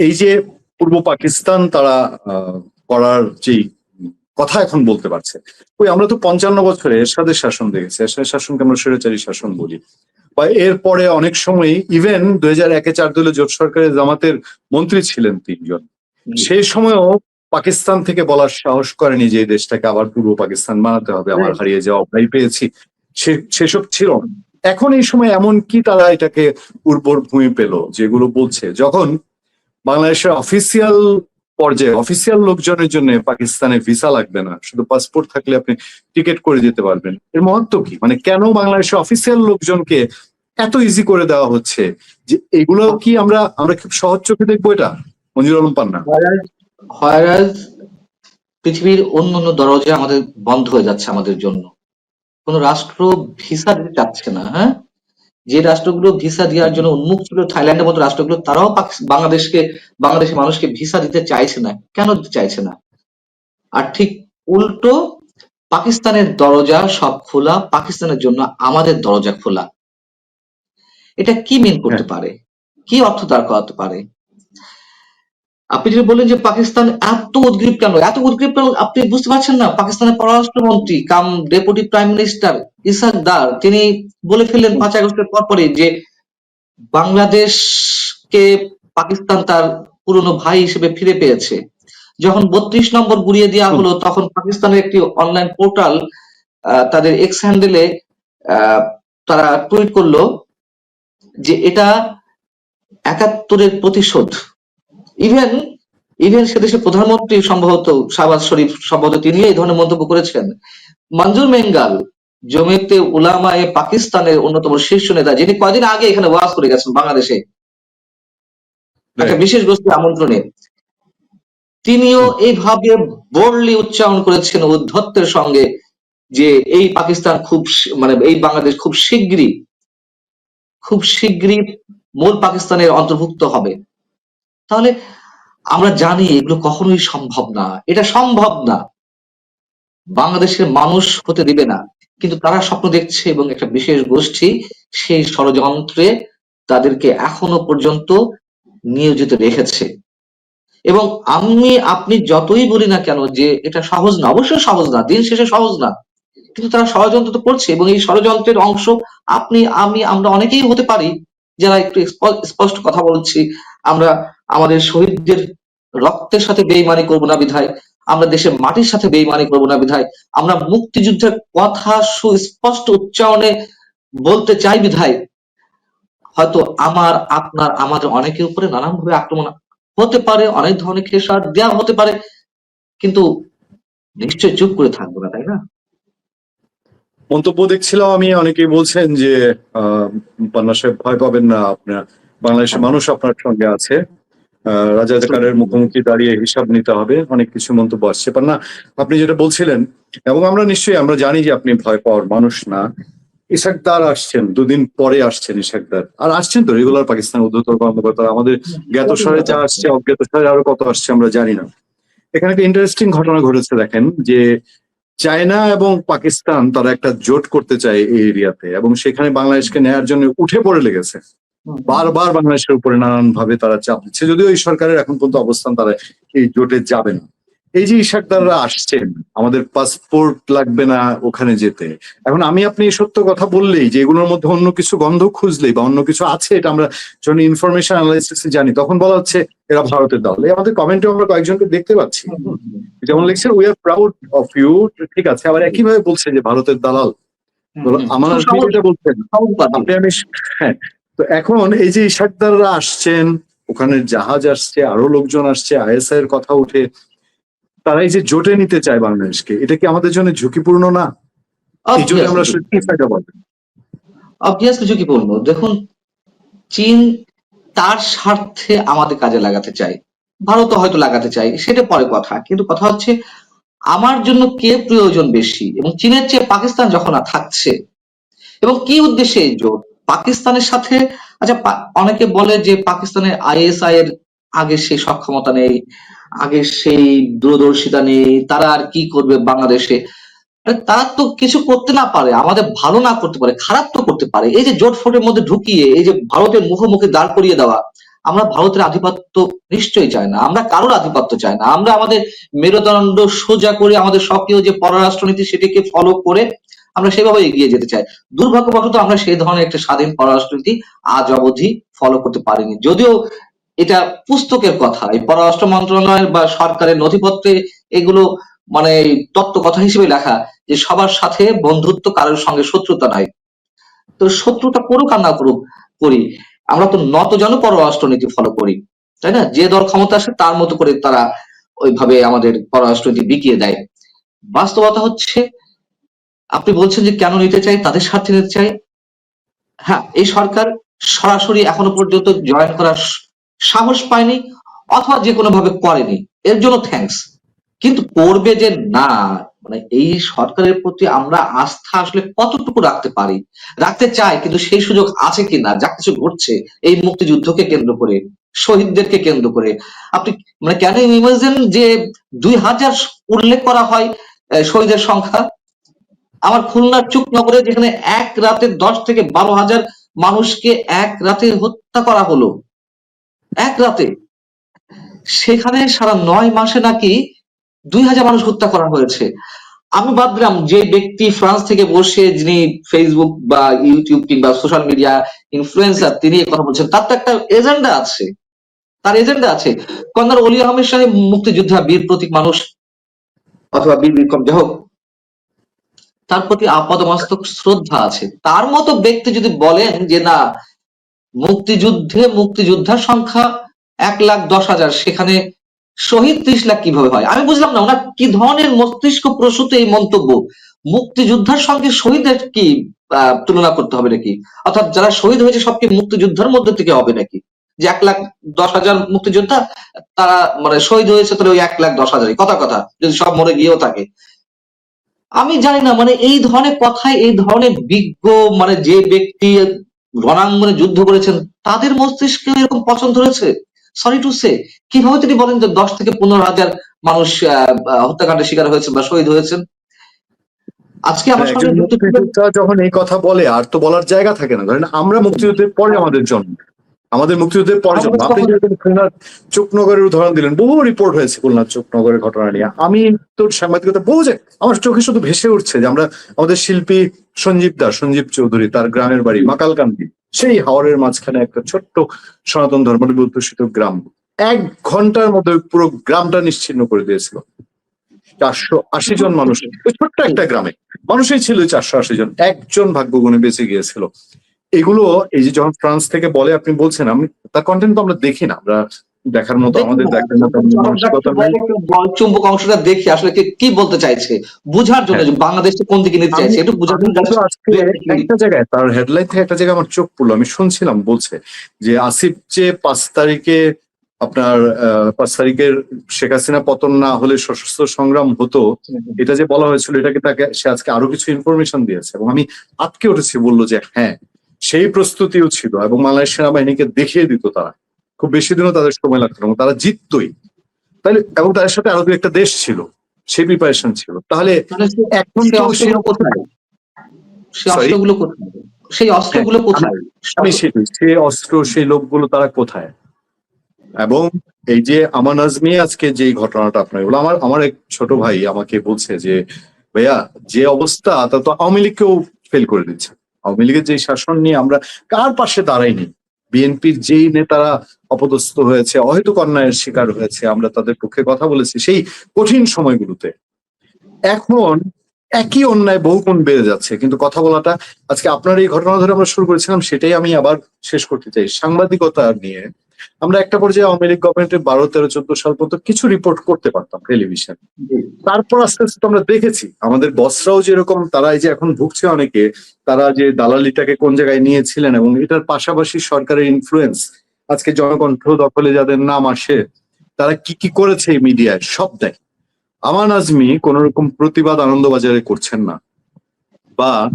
এই যে পূর্ব পাকিস্তান তারা করার যে কথা এখন বলতে পারছে ওই আমরা তো পঞ্চান্ন বছরে এরশাদের শাসন দেখেছি এরশাদের শাসনকে আমরা স্বৈরাচারী শাসন বলি। বা এরপরে অনেক সময় ইভেন দুই হাজার একে চার দলীয় জোট সরকারের জামাতের মন্ত্রী ছিলেন তিনজন। সেই সময়ও পাকিস্তান থেকে বলার সাহস করেনি যে এই দেশটাকে আবার পূর্ব পাকিস্তান বানাতে হবে আবার হারিয়ে যাওয়া ভাই পেয়েছি। সে- সেসব ছিল। এখন এই সময় এমন কি তারা এটাকে উর্বর ভূমি পেল যেগুলো বলছে যখন বাংলাদেশের অফিসিয়াল পর্যায়ে অফিসিয়াল লোকজনের জন্য পাকিস্তানে ভিসা লাগবে না। শুধু পাসপোর্ট থাকলে আপনি টিকিট করে যেতে পারবেন। এর মহত্ব কি? মানে কেন বাংলাদেশের অফিসিয়াল লোকজনকে এত ইজি করে দেওয়া হচ্ছে? যে এগুলো কি আমরা আমরা খুব সহজ চোখে দেখব এটা? মঞ্জুর আলম পান্না। পৃথিবীর অন্য অন্য দরজা আমাদের বন্ধ হয়ে যাচ্ছে আমাদের জন্য। কোন রাষ্ট্র ভিসা দিতে চাচ্ছে না হ্যাঁ? যে রাষ্ট্রগুলো ভিসা দেওয়ার জন্য উন্মুখ ছিল থাইল্যান্ডের মতো রাষ্ট্রগুলো তারাও বাংলাদেশকে বাংলাদেশের মানুষকে ভিসা দিতে চাইছে না। কেন দিতে চাইছে না? আর ঠিক উল্টো পাকিস্তানের দরজা সব খোলা পাকিস্তানের জন্য আমাদের দরজা খোলা। এটা কি মিন করতে পারে? কি অর্থ দাঁড় করাতে পারে? আপনি যদি বললেন যে পাকিস্তান এত উদ্গ্রীব কেন? এত উদ্গ্রীব কেন? আপনি বুঝতে পারছেন না। পাকিস্তানের পররাষ্ট্রমন্ত্রী cum deputy prime minister Ishaq Dar, তিনি বলে ফেললেন পাঁচ আগস্টের পরপরই যে বাংলাদেশকে পাকিস্তান তার পুরনো ভাই হিসেবে ফিরে পেয়েছে। যখন বত্রিশ নম্বর গুড়িয়ে দেওয়া হলো, তখন পাকিস্তানের একটি অনলাইন পোর্টাল তাদের এক্স হ্যান্ডেলে তারা টুইট করল যে এটা একাত্তরের প্রতিশোধ। ইভেন ইভেন সে দেশের প্রধানমন্ত্রী সম্ভবত শাহবাজ শরীফ সম্ভবত তিনি এই ধরনের মন্তব্য করেছেন। মঞ্জুর মেঙ্গাল জমিয়তে উলামায়ে পাকিস্তানের অন্যতম শীর্ষ নেতা যিনি কয়দিন আগে এখানে ওয়াজ করে গেছেন বাংলাদেশে। একটা বিশেষ গোষ্ঠীর আমন্ত্রণে। তিনিও এইভাবে বোল্ডলি উচ্চারণ করেছেন উদ্ধত্তের সঙ্গে যে এই পাকিস্তান খুব মানে এই বাংলাদেশ খুব শীঘ্রই খুব শীঘ্রই মূল পাকিস্তানের অন্তর্ভুক্ত হবে। তাহলে আমরা জানি এগুলো কখনোই সম্ভব না। এটা সম্ভব না। বাংলাদেশের মানুষ হতে দিবে না। কিন্তু তারা স্বপ্ন দেখছে এবং একটা বিশেষ গোষ্ঠী সেই ষড়যন্ত্রে তাদেরকে এখনও পর্যন্ত নিয়োজিত রেখেছে। এবং আমি, আপনি যতই বলি না কেন যে এটা সহজ না, অবশ্যই সহজ না, দিন শেষে সহজ না। কিন্তু তারা ষড়যন্ত্র তো করছে এবং এই ষড়যন্ত্রের অংশ আপনি, আমি, আমরা অনেকেই হতে পারি। যারা একটু স্পষ্ট কথা বলছি, আমরা আমাদের শহীদদের রক্তের সাথে বেইমানি করব না বিধায়, আমরা দেশের মাটির সাথে বেইমানি করব না বিধায়, আমরা মুক্তিযুদ্ধের কথা সুস্পষ্ট উচ্চারণে বলতে চাই বিধায়। হয়তো আমার, আপনার, আমাদের অনেকের উপরে নানান ভাবে আক্রমণ হতে পারে, অনেক ধরনের খেসার দেওয়া হতে পারে, কিন্তু নিশ্চয় চুপ করে থাকব না, তাই না? মন্তব্য দেখছিলাম আমি, অনেকেই বলছেন যে পান্না সাহেব ভয় পাবেন না, আপনার বাংলাদেশের মানুষ আপনার সঙ্গে আছে। রাজাকারের মুখোমুখি দাঁড়িয়ে হিসাব নিতে হবে, অনেক কিছু মন্তব্য আসছে। পান্না, আপনি যেটা বলছিলেন, এবং আমরা নিশ্চয়ই, আমরা জানি যে আপনি ভয় পাওয়ার মানুষ না ইসাকদার আসছেন, দুদিন পরে আসছেন ইসাকদার আর আসছেন তো, রেগুলার পাকিস্তান উদ্ধতর কর্মকর্তা, আমাদের জ্ঞাত সারে যা আসছে, অজ্ঞাত সারে আরও কত আসছে আমরা জানি না। এখানে একটা ইন্টারেস্টিং ঘটনা ঘটেছে, দেখেন, যে চায়না এবং পাকিস্তান তারা একটা জোট করতে চায় এই এরিয়াতে এবং সেখানে বাংলাদেশকে নেয়ার জন্য উঠে পড়ে লেগেছে। বারবার বাংলাদেশের উপরে নানান ভাবে তারা চাপ দিচ্ছে। যদিও এই সরকারের এখন পর্যন্ত অবস্থান তারা এই জোটে যাবে না। এই যে ইশাকদাররা আসছেন আমাদের পাসপোর্ট লাগবে না ওখানে যেতে। এখন আমি আপনি এই সত্য কথা বললেই যে এগুলোর মধ্যে অন্য কিছু গন্ধ খুঁজলেই বা অন্য কিছু আছে এটা আমরা যখন ইনফরমেশন অ্যানালাইসিস জানি তখন বলা হচ্ছে এরা ভারতের দল। এই আমাদের কমেন্টে আমরা কয়েকজনকে দেখতে পাচ্ছি। যেমন লিখছেন we are proud of you ঠিক আছে আবার একইভাবে বলছে যে ভারতের দালাল। আমার বলছেন আপনি আমি হ্যাঁ। তো এখন এই যে ইশাকদাররা আসছেন ওখানে জাহাজ আসছে আরও লোকজন আসছে আইএসআই এর কথা উঠে। তারা এই যে জোটে নিতে চায় বাংলাদেশকে এটা কি আমাদের জন্য ঝুঁকিপূর্ণ না? এই জন্য আমরা সত্যি ফায়দা পাবো অবভিয়াসলি ঝুঁকিপূর্ণ দেখুন চীন তার স্বার্থে আমাদের কাজে লাগাতে চায়। ভারতও হয়তো লাগাতে চায় সেটা পরে কথা। কিন্তু কথা হচ্ছে আমার জন্য কে প্রয়োজন বেশি? এবং চীনের চেয়ে পাকিস্তান যখন আর থাকছে এবং কি উদ্দেশ্যে এই জোট? পাকিস্তানের সাথে আচ্ছা অনেকে বলে যে পাকিস্তানের আইএসআই এর আগে সেই সক্ষমতা নেই আগে সেই দূরদর্শিতা নেই, তারা আর কি করবে বাংলাদেশে? আরে তারা তো কিছু করতে না পারে, আমাদের ভালো না করতে পারে, খারাপ তো করতে পারে। এই যে জোট ফোটের মধ্যে ঢুকিয়ে, এই যে ভারতের মুখোমুখি দাঁড় করিয়ে দেওয়া, আমরা ভারতের আধিপত্য নিশ্চয়ই চাই না, আমরা কারোর আধিপত্য চাই না। আমরা আমাদের মেরুদণ্ড সোজা করে আমাদের সক্রিয় যে পররাষ্ট্রনীতি সেটিকে ফলো করে আমরা সেভাবে এগিয়ে যেতে চাই। দুর্ভাগ্যবশত আমরা সেই ধরনের একটা স্বাধীন পররাষ্ট্রনীতি আজ অবধি ফলো করতে পারিনি। যদিও এটা পুস্তকের কথা। এই পররাষ্ট্র মন্ত্রণালয়ের বা সরকারের নথিপত্রে এগুলো মানে তত্ত্ব কথা হিসেবে লেখা যে সবার সাথে বন্ধুত্ব কারোর সঙ্গে শত্রুতা নাই। তো শত্রুতা করুক আর না করুক করি, আমরা তো নত জন পররাষ্ট্রনীতি ফলো করি, তাই না? যে দল ক্ষমতা আসে তার মতো করে তারা ওইভাবে আমাদের পররাষ্ট্রনীতি বিকিয়ে দেয়। বাস্তবতা হচ্ছে, আপনি বলছেন যে কেন নিতে চাই তাদের স্বার্থে নিতে চাই হ্যাঁ এই সরকার সরাসরি এখনও পর্যন্ত জয়েন করার সাহস পায়নি, অথবা যে কোনো ভাবে করেনি। এর জন্য থ্যাঙ্কস কিন্তু করবে যে না মানে এই সরকারের প্রতি আমরা আস্থা আসলে কতটুকু রাখতে পারি? রাখতে চাই, কিন্তু সেই সুযোগ আছে কিনা, যা কিছু ঘটছে এই মুক্তিযুদ্ধকে কেন্দ্র করে, শহীদদেরকে কেন্দ্র করে। আপনি মানে কেন ইমাজিন যে দুই হাজার উল্লেখ করা হয় শহীদের সংখ্যা? আমার খুলনার চুকনগরে যেখানে এক রাতে দশ থেকে বারো হাজার মানুষকে এক রাতে হত্যা করা হলো এক রাতে। সেখানে সারা নয় মাসে নাকি দুই হাজার মানুষ হত্যা করা হয়েছে। আমি ভাবলাম যে ব্যক্তি ফ্রান্স থেকে বসে যিনি ফেসবুক বা ইউটিউব কিংবা সোশ্যাল মিডিয়া ইনফ্লুয়েন্সার তিনি কথা বলছেন। তার তো একটা এজেন্ডা আছে। তার এজেন্ডা আছে। কন্যার অলি আহমেদ সাহেব মুক্তিযোদ্ধা, বীর প্রতীক মানুষ অথবা বীর বিক্রম যাই হোক, তার প্রতি আপাদমস্তক শ্রদ্ধা আছে। তার মতো ব্যক্তি যদি বলেন যে না মুক্তিযুদ্ধে মুক্তিযোদ্ধার সংখ্যা এক লাখ দশ হাজার। সেখানে শহীদ ত্রিশ লাখ কীভাবে হয়? আমি বুঝলাম না, ওনার কি ধরনের মস্তিষ্ক প্রসূত এই মন্তব্য? মুক্তিযোদ্ধার সঙ্গে শহীদের কি তুলনা করতে হবে নাকি? অর্থাৎ যারা শহীদ হয়েছে সবকে মুক্তিযোদ্ধার মধ্যে থেকে হবে নাকি? যে এক লাখ দশ হাজার মুক্তিযোদ্ধা, তারা মানে শহীদ হয়েছে তাহলে ওই এক লাখ দশ হাজারই। কথা কথা, যদি সব মরে গিয়েও থাকে। আমি জানি না মানে এই ধরনের কথায়, এই ধরনের বিজ্ঞ মানে যে ব্যক্তি রণাঙ্গনে যুদ্ধ করেছেন তাদের মস্তিষ্কে এরকম পছন্দ হয়েছে? সরি টু সে কীভাবে তিনি বলেন যে দশ থেকে পনেরো হাজার মানুষ হত্যাকাণ্ডের শিকার হয়েছে বা শহীদ হয়েছেন? আজকে আমার যখন এই কথা বলে আর তো বলার জায়গা থাকে না। ধরেন আমরা মুক্তিযুদ্ধের পরে আমাদের জন্ম। আমাদের মুক্তিযুদ্ধের পরে জন্ম। আপনি খুলনার চোখনগরের উদাহরণ দিলেন বহু রিপোর্ট হয়েছে খুলনার চোখনগরের ঘটনা নিয়ে। আমি তো সাংবাদিকতা বহু যে আমার চোখে শুধু ভেসে উঠছে যে আমরা আমাদের শিল্পী সঞ্জীব দাস, সঞ্জীব চৌধুরী, তার গ্রামের বাড়ি মাকালকান্দি। সেই হাওরের মাঝখানে একটা ছোট্ট সনাতন ধর্মনিবদ্ধ গ্রাম। এক ঘণ্টার মধ্যে পুরো গ্রামটা নিশ্চিন্ন করে দিয়েছিল। চারশো আশি জন মানুষ। ছোট্ট একটা গ্রামে। মানুষই ছিল চারশো আশি জন। একজন ভাগ্যগুণে বেঁচে গিয়েছিল। এগুলো এই যে যখন ফ্রান্স থেকে বলে আপনি বলছেন, আমি তার কন্টেন্ট তো আমরা দেখি না। আমরা দেখার মতো আমাদের দেখার মতো চুম্বক অংশটা দেখি আসলে কে বলতে চাইছে? বুঝার জন্য যে বাংলাদেশে কোন দিকে নিতে চাইছে একটু বুঝার জন্য একটা জায়গায় তার হেডলাইন থেকে একটা জায়গায় আমার চোখ পড়ল। আমি শুনছিলাম বলছে যে আসিফ যে পাঁচ তারিখে আপনার আহ, পাঁচ তারিখের শেখ হাসিনা পতন না হলে সশস্ত্র সংগ্রাম হতো এটা যে বলা হয়েছিল এটাকে তাকে সে আজকে আরও কিছু ইনফরমেশন দিয়েছে। এবং আমি আটকে উঠেছি বলল যে হ্যাঁ সেই প্রস্তুতিও ছিল এবং বাংলাদেশ সেনাবাহিনীকে দেখিয়ে দিত তারা। খুব বেশি দিনও তাদের সময় লাগতো না এবং তারা জিততই। তাহলে এবং তাদের সাথে আরও দু একটা দেশ ছিল সে প্রিপারেশন ছিল। তাহলে এখন সেই? অস্ত্রগুলো কোথায়? সেই অস্ত্রগুলো কোথায়? আমি সেটাই সে অস্ত্র সেই লোকগুলো তারা কোথায়? এবং এই যে আমার নাজমি আজকে যে ঘটনাটা আপনার বলো আমার আমার এক ছোট ভাই আমাকে বলছে যে ভাইয়া যে অবস্থা তা তো আওয়ামী লীগকেও ফেল করে দিচ্ছে। আওয়ামী লীগের যে শাসন নিয়ে আমরা কার পাশে দাঁড়াইনি? বিএনপির যেই নেতারা অপদস্থ হয়েছে, অহেতুক অন্যায়ের শিকার হয়েছে, আমরা তাদের পক্ষে কথা বলেছি সেই কঠিন সময়গুলোতে। এখন একই অন্যায় বহুগুণ বেড়ে যাচ্ছে, কিন্তু কথা বলাটা, আজকে আপনার এই ঘটনা ধরে আমরা শুরু করেছিলাম, সেটাই আমি আবার শেষ করতে চাই। সাংবাদিকতা নিয়ে আমরা একটা পর্যায়ে আওয়ামী লীগ গভর্নমেন্টের বারো তেরো চোদ্দ সাল পর্যন্ত কিছু রিপোর্ট করতে পারতাম টেলিভিশন তারপর আস্তে আস্তে আমরা দেখেছি আমাদের বসরাও যেরকম তারা এই যে এখন ভুগছে অনেকে তারা যে দালালিটাকে কোন জায়গায় নিয়েছিলেন এবং এটার পাশাপাশি সরকারের ইনফ্লুয়েন্স আজকে জনকণ্ঠ দখলে যাদের নাম আসে তারা কি কি করেছে এই মিডিয়ায় সব দেয় আমান আজমি কোন রকম প্রতিবাদ আনন্দবাজারে করছেন না। বা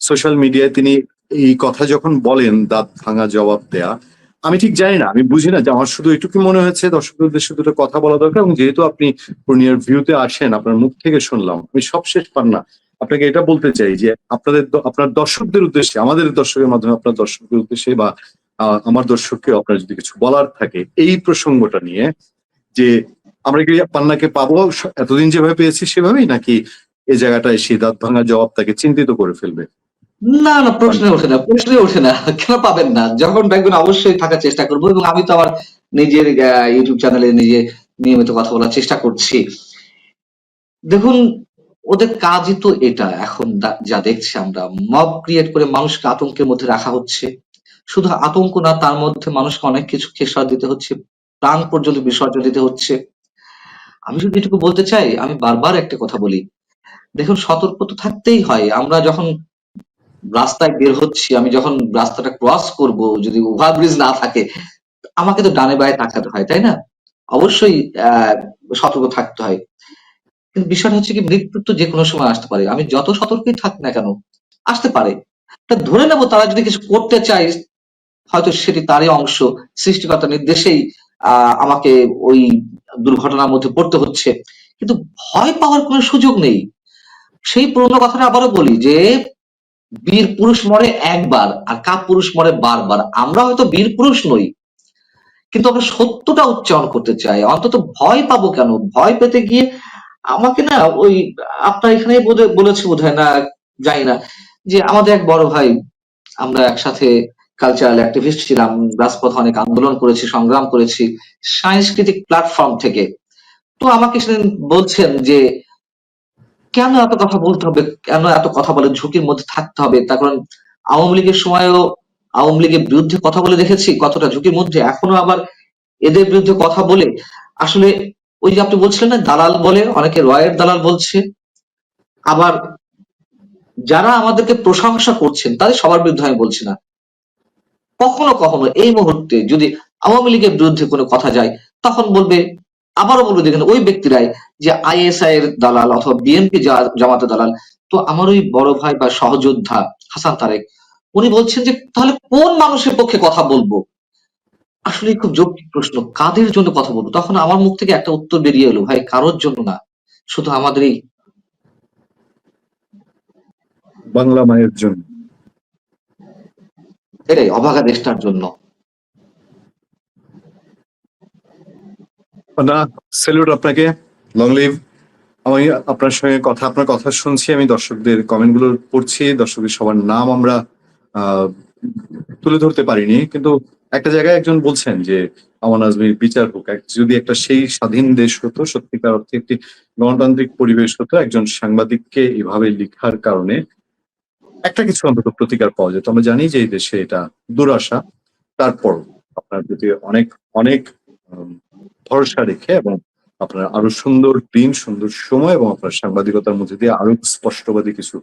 সোশ্যাল মিডিয়ায় তিনি এই কথা যখন বলেন দাঁত ভাঙা জবাব দেয়া আমি ঠিক জানি না, আমি বুঝি না, যে আমার শুধু এটুকু মনে হয়েছে, দর্শকদের উদ্দেশ্যে দুটো কথা বলা দরকার, এবং যেহেতু আপনি পূর্ণিয়ার ভিউতে আসেন, আপনার মুখ থেকে শুনলাম, আমি সবশেষ পান না। আপনাকে এটা বলতে চাই যে আপনাদের আপনার দর্শকদের উদ্দেশ্যে, আমাদের দর্শকের মাধ্যমে আপনার দর্শকদের উদ্দেশ্যে, বা আমার দর্শককে আপনার যদি কিছু বলার থাকে, এই প্রসঙ্গটা নিয়ে, যে আমরা কি পান্নাকে পাবো, এতদিন যেভাবে পেয়েছি সেভাবেই, নাকি এই জায়গাটায় সে দাঁত ভাঙা জবাব তাকে চিন্তিত করে ফেলবে? না না প্রশ্নে ওঠে না প্রশ্নে ওঠে না, কেন পাবেন না? যখন দেখবেন অবশ্যই থাকার চেষ্টা করব এবং আমি তো আমার নিজের ইউটিউব চ্যানেলে নিজে নিয়মিত কথা বলার চেষ্টা করছি। দেখুন, ওদের কাজই তো এটা, এখন যা দেখছি আমরা মব ক্রিয়েট করে মানুষকে আতঙ্কের মধ্যে রাখা হচ্ছে। শুধু আতঙ্ক না, তার মধ্যে মানুষকে অনেক কিছু খেসার দিতে হচ্ছে, প্রাণ পর্যন্ত বিসর্জন দিতে হচ্ছে। আমি শুধু এটুকু বলতে চাই, আমি বারবার একটা কথা বলি, দেখুন, সতর্ক তো থাকতেই হয়। আমরা যখন রাস্তায় বের হচ্ছি, আমি যখন রাস্তাটা ক্রস করব, যদি ওভারব্রিজ না থাকে, আমাকে তো ডানে বায়ে তাকাতে হয়, তাই না? অবশ্যই সতর্ক থাকতে হয়। কিন্তু বিষয়টা হচ্ছে কি মৃত্যু তো যে কোনো সময় আসতে পারে। আমি যত সতর্কই থাক না কেন, আসতে পারে। তা ধরে নেব তারা যদি কিছু করতে চায়, হয়তো সেটি তারই অংশ সৃষ্টিকর্তা নির্দেশেই আমাকে ওই দুর্ঘটনার মধ্যে পড়তে হচ্ছে। কিন্তু ভয় পাওয়ার কোনো সুযোগ নেই। সেই পুরোনো কথাটা আবারও বলি যে বীর পুরুষ মরে একবার আর কাপ পুরুষ মরে বারবার। আমরা হয়তো বীর পুরুষ নই, কিন্তু আমরা সত্যটা উচ্চারণ করতে চাই। অন্তত ভয় পাবো কেন? ভয় পেতে গিয়ে আমাকে না ওই, আপনার এখানে বলেছে বোধ হয় না, জানি না, যে আমাদের এক বড় ভাই, আমরা একসাথে কালচারাল অ্যাক্টিভিস্ট ছিলাম, রাজপথ অনেক আন্দোলন করেছি, সংগ্রাম করেছি, সাংস্কৃতিক প্ল্যাটফর্ম থেকে। তো আমাকে সেদিন বলছেন যে কেন এত কথা বলতে হবে? কেন এত কথা বলে ঝুঁকির মধ্যে থাকতে হবে? তার কারণ আওয়ামী লীগের সময়ও আওয়ামী লীগের বিরুদ্ধে কথা বলে দেখেছি, কতটা ঝুঁকির মধ্যে। এখনও আবার এদের বিরুদ্ধে কথা বলে, আসলে ওই যে আপনি বলছিলেন না, দালাল বলে, অনেকে রয়ের দালাল বলছে। আবার যারা আমাদেরকে প্রশংসা করছেন, তাদের সবার বিরুদ্ধে আমি বলছি না। কখনো কখনো এই মুহূর্তে যদি আওয়ামী লীগের বিরুদ্ধে কোনো কথা যায়, তখন বলবে আবারও বলবে দেখেন ওই ব্যক্তিরাই যে আইএসআই এর দালাল অথবা বিএনপি জামাতের দালাল তো আমার ওই বড় ভাই বা সহযোদ্ধা হাসান তারেক উনি বলছেন যে তাহলে কোন মানুষের পক্ষে কথা বলব? আসলে খুব যৌক্তিক প্রশ্ন কাদের জন্য কথা বলব? তখন আমার মুখ থেকে একটা উত্তর বেরিয়ে এলো ভাই কারোর জন্য না শুধু আমাদের এই বাংলা মায়ের জন্য। এটাই অভাগা দেশটার জন্য। না স্যালুট আপনাকে। লং লিভ আমি আপনার সঙ্গে কথা, আপনার কথা শুনছি, আমি দর্শকদের কমেন্টগুলো পড়ছি, দর্শকদের সবার নাম আমরা তুলে ধরতে পারিনি, কিন্তু একটা জায়গায় একজন বলছেন যে আমান আজমির বিচার হোক যদি একটা সেই স্বাধীন দেশ হতো, সত্যিকার অর্থে একটি গণতান্ত্রিক পরিবেশ হতো, একজন সাংবাদিককে এভাবে লিখার কারণে একটা কিছু অন্তত প্রতিকার পাওয়া যেত। আমরা জানি যে এই দেশে এটা দুরাশা। তারপর আপনার প্রতি অনেক অনেক ভরসা রেখে এবং আপনার আরও সুন্দর দিন, সুন্দর সময় এবং আপনার সাংবাদিকতার মধ্যে দিয়ে আরও স্পষ্টবাদী কিছু